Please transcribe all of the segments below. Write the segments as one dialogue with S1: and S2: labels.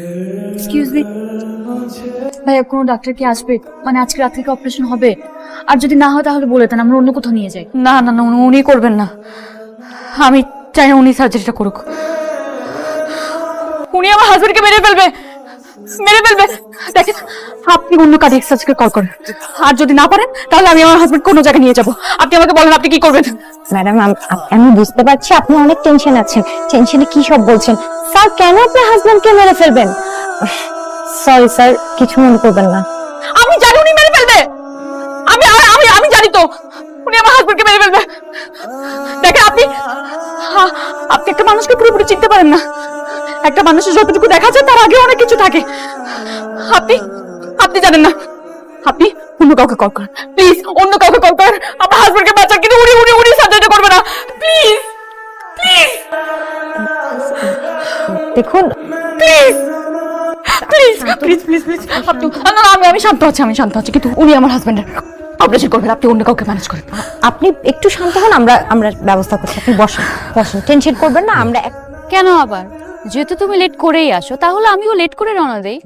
S1: Excuse me ভাইয়া কোনো doctor কি আসবে? মানে আজকে রাত থেকে অপারেশন হবে? আর যদি না হয় তাহলে বলে দেন, আমরা অন্য কোথাও নিয়ে যাই।
S2: না না না, উনি- করবেন না। আমি চাই না উনি সার্জারিটা করুক। উনি আমার হাজবেন্ডকে মেরে ফেলবে। মেরে ফেলবে। দেখেন আপনি অন্য কাজে এক্সার্জকে কল করেন। আর যদি না পারেন তাহলে আমি আমার হাজবেন্ড কোনো জায়গায় নিয়ে যাব। আপনি আমাকে বলেন আপনি কি করবেন?
S3: ম্যাডাম আমি বুঝতে পারছি আপনি অনেক টেনশন আছেন। টেনশনে কি সব বলছেন? স্যার কেন আপনার হাজবেন্ডকে মেরে ফেলবেন? সরি স্যার কিছু মনে করবেন না।
S2: আমি জানি উনি মেরে ফেলবে। আমি আমি- আমি জানি তো। উনি আমার হাজবেন্ডকে মেরে ফেলবে। দেখেন আপনি আপনি একটা মানুষকে পুরোপুরি চিনতে পারেন না। একটা মানুষের যতটুকু দেখা যায় তার আগে অনেক কিছু থাকে। আপনি আপনি জানেন না। আপনি অন্য কাউকে কল করেন প্লিজ অন্য কাউকে কল করেন আমার হাজবেন্ডকে বাঁচান কিন্তু উনি উনি উনি সার্জারিটা করবে না। প্লিজ প্লিজ
S3: দেখুন
S2: please please please please please আপনি না আমি আমি শান্ত আছি আমি শান্ত আছি কিন্তু উনি আমার হাজবেন্ডের অপারেশন করবেন আপনি অন্য কাউকে ম্যানেজ করেন
S3: আপনি একটু শান্ত হন আমরা আমরা ব্যবস্থা করছি আপনি বসেন বসেন টেনশন করবেন না আমরা এক-
S1: কেন আবার? যেহেতু তুমি লেট করেই আসো তাহলে আমিও লেট করে রওনা দেই।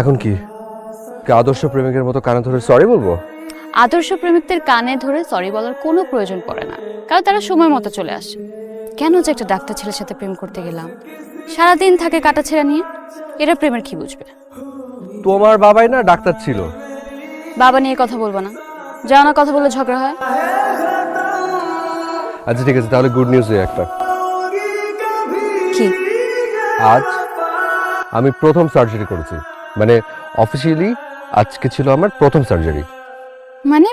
S4: এখন কি? কি আদর্শ প্রেমিকের মতো কানে ধরে সরি বলব?
S1: আদর্শ প্রেমিকদের কানে ধরে সরি বলার কোনো প্রয়োজন পড়ে না কারণ তারা সময় মতো চলে আসে। কেন যে একটা ডাক্তার ছেলের সাথে প্রেম করতে গেলাম? সারাদিন থাকে কাটা ছেঁড়া নিয়ে এরা প্রেমের কি বুঝবে?
S4: তোমার বাবাই না ডাক্তার ছিল?
S1: বাবা নিয়ে কথা বলব না। যাও না কথা বলে ঝগড়া হয়।
S4: আচ্ছা ঠিক আছে তাহলে গুড নিউজ একটা।
S1: কি?
S4: আজ আমি প্রথম সার্জারি করেছি। মানে অফিসিয়ালি আজকে ছিল আমার প্রথম সার্জারি
S1: মানে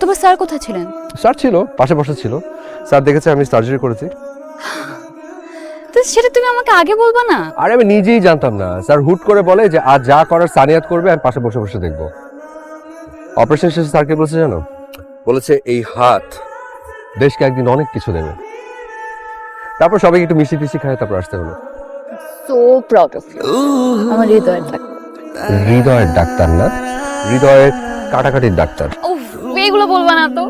S1: তোমার স্যার কোথায় ছিলেন?
S4: স্যার ছিল পাশে বসে ছিল। স্যার দেখেছে আমি সার্জারি করেছি।
S1: তো সেটা তুমি আমাকে আগে বলবা না?
S4: আর আমি নিজেই জানতাম না। স্যার হুট করে বলে যে আজ যা করার সানিয়াত করবে আমি পাশে বসে বসে দেখব। অপারেশন শেষে স্যারকে বলেছে জানো? বলেছে এই হাত দেশকে একদিন অনেক কিছু দেবে। তারপর সবাই একটু মিষ্টি টিষ্টি খায় তারপর আসতে হলো।
S1: সো প্রাউড অফ ইউ আমার হৃদয়ের ডাক্তার
S4: হৃদয়ের ডাক্তার না? হৃদয়ের কাটাকাটির ডাক্তার।
S1: উফ এগুলো বলবা না তো।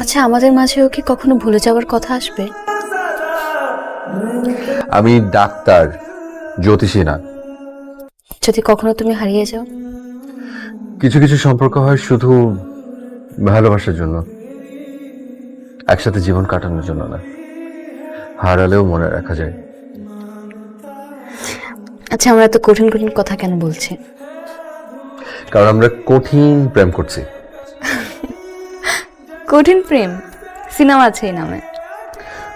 S1: আচ্ছা আমাদের মাঝেও কি কখনো ভুলে যাওয়ার কথা আসবে?
S4: আমি ডাক্তার জ্যোতিষী না।
S1: যদি কখনো তুমি হারিয়ে যাও?
S4: কিছু কিছু সম্পর্ক হয় শুধু ভালোবাসার জন্য। একসাথে জীবন কাটানোর জন্য না। হারালেও মনে রাখা যায়।
S1: আচ্ছা আমরা এত কঠিন কঠিন কথা কেন বলছি?
S4: কারণ আমরা কঠিন প্রেম করছি।
S1: কঠিন প্রেম? সিনেমা আছে এই নামে।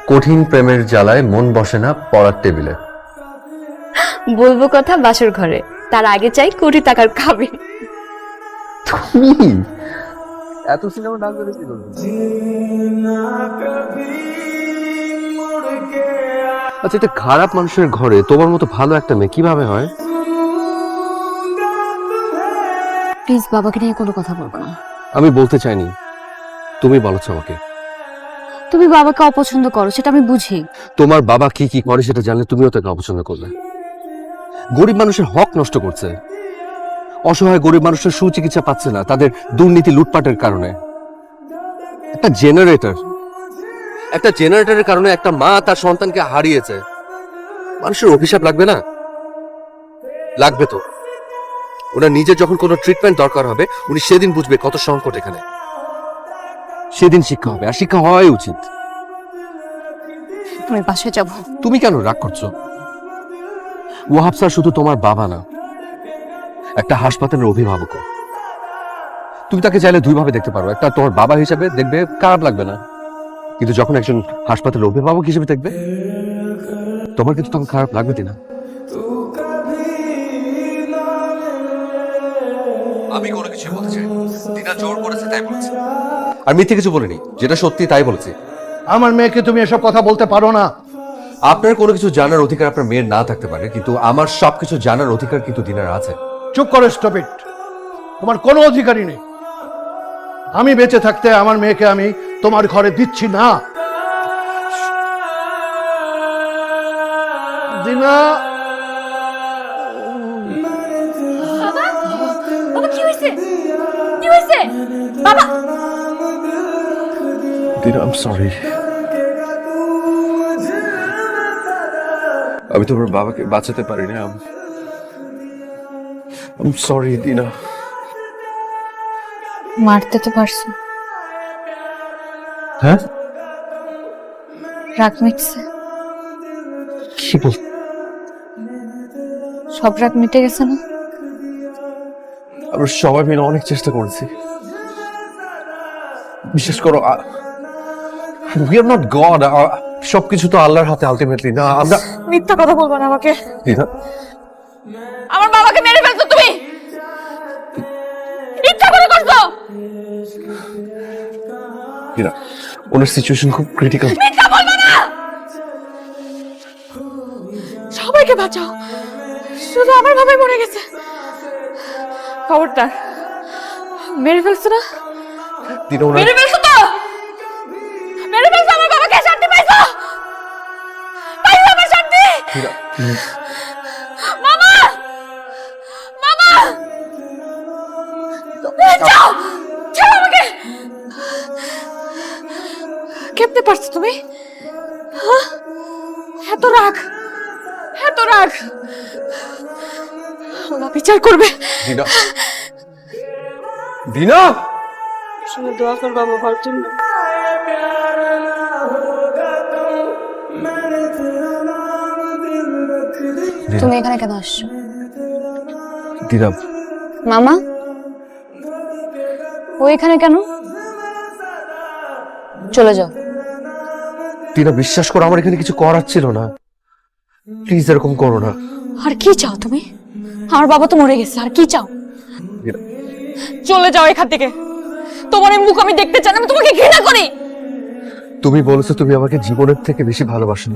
S4: কঠিন প্রেমের জ্বালায় মন বসে না পড়ার টেবিলে।
S1: বলব কথা বাসর ঘরে। তার আগে চাই কোটি টাকার খাবে।
S4: তুমি? এত সিনেমা ডাক কি করবে? আচ্ছা এটা খারাপ মানুষের ঘরে তোমার মতো ভালো একটা মেয়ে কীভাবে হয়?
S1: প্লিজ বাবাকে নিয়ে কোনো কথা বলব না।
S4: আমি বলতে চাইনি। তুমি বলেছ আমাকে।
S1: তুমি বাবাকে অপছন্দ করো সেটা আমি বুঝি।
S4: তোমার বাবা কি কি করে সেটা জানলে তুমিও তাকে অপছন্দ করবে গরিব মানুষের হক নষ্ট করছে। অসহায় গরিব মানুষের সুচিকিৎসা পাচ্ছে না তাদের দুর্নীতি লুটপাটের কারণে। একটা জেনারেটর একটা জেনারেটরের কারণে একটা মা তার সন্তানকে হারিয়েছে। মানুষের অভিশাপ লাগবে না? লাগবে তো। ওনার নিজের যখন কোনো ট্রিটমেন্ট দরকার হবে উনি সেদিন বুঝবে কত সংকট এখানে। সেদিন শিক্ষা হবে আর শিক্ষা হওয়াই উচিত।
S1: আমি বাসায় যাব।
S4: তুমি কেন রাগ করছ? ওয়াহাব স্যার শুধু তোমার বাবা না একটা হাসপাতালের অভিভাবক তুমি তাকে চাইলে দুইভাবে দেখতে পারো। একটা তোমার বাবা হিসাবে দেখবে খারাপ লাগবে না। কিন্তু যখন একজন হাসপাতালের অভিভাবক হিসেবে দেখবে তোমার কিন্তু তখন খারাপ লাগবে না আমি কোনো কিছু বলতে চাই দিনা জোর করেছে তাই বলেছি। আর মিথ্যে কিছু বলিনি যেটা সত্যি তাই বলেছি।
S5: আমার মেয়েকে তুমি এসব কথা বলতে পারো না।
S4: আপনার কোনো কিছু জানার অধিকার আপনার মেয়ের না থাকতে পারে কিন্তু আমার সবকিছু জানার অধিকার কিন্তু দিনার আছে।
S5: চুপ করো স্টপিট তোমার কোনো অধিকারই নেই। আমি বেঁচে থাকতে আমার মেয়েকে আমি তোমার ঘরে দিচ্ছি না। দিনা।
S2: বাবা কি হয়েছে? কি হয়েছে? বাবা।
S4: দিনা আম সরি আমি তোমার বাবাকে বাঁচাতে পারি না আই সরি দিনা।
S1: মারতে তো পারছ।
S4: হ্যাঁ?
S1: রাগ মিটছে।
S4: কি বল?
S1: সব রাগ মিটে গেছে না?
S4: আমরা সবাই মিলে অনেক চেষ্টা করেছি। বিশেষ করো উই আর নট গড সবকিছু তো আল্লাহর হাতে আলটিমেটলি না আমরা
S2: মিথ্যা কথা বলব না আমাকে। আমার বাবাকে মেরে ফেলছো তুমি! ইচ্ছা করে করছ
S4: দিনা ওনার সিচুয়েশন খুব ক্রিটিক্যাল
S2: না! সবাইকে বাঁচাও। শুধু আমার বাবাই মরে গেছে। খবরদার। মেরে ফেলছো না? মেরে ফেলছো তো? মেরে ফেলছো আমার বাবাকে শান্তি পাইছো? পাইছো আমার শান্তি? কেমনে পারছ তুমি? হ্যাঁ? এত রাগ এত রাগ। আল্লাহ বিচার করবে।
S4: দিনা। দিনা?
S2: শুনে দোয়া করব আমার জন্য
S1: তুমি এখানে কেন আসছো?
S4: দিনা।
S1: মামা? ও এখানে কেন? চলে যাও।
S4: দিনা বিশ্বাস করো আমার এখানে কিছু করার ছিল না। প্লিজ এরকম করো না।
S2: আর কি চাও তুমি? আমার বাবা তো মরে গেছে আর কি চাও? চলে যাও এখান থেকে। তোমার এই মুখ আমি দেখতে চাই না, আমি তোমাকে ঘৃণা করি।
S4: তুমি বলেছ তুমি আমাকে জীবনের থেকে বেশি ভালোবাসো।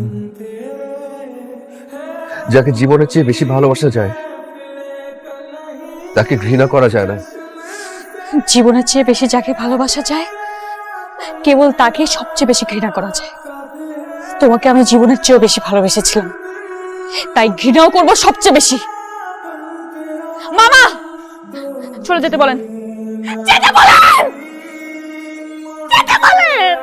S4: যাকে জীবনের চেয়ে বেশি ভালোবাসা যায় তাকে ঘৃণা করা যায় না।
S2: জীবনের চেয়ে বেশি যাকে ভালোবাসা যায় কেবল তাকে সবচেয়ে বেশি ঘৃণা করা যায়। তোমাকে আমি জীবনের চেয়েও বেশি ভালোবেসেছিলাম। তাই ঘৃণাও করব সবচেয়ে বেশি। মামা! চলে যেতে বলেন। যেতে বলেন! যেতে বলেন!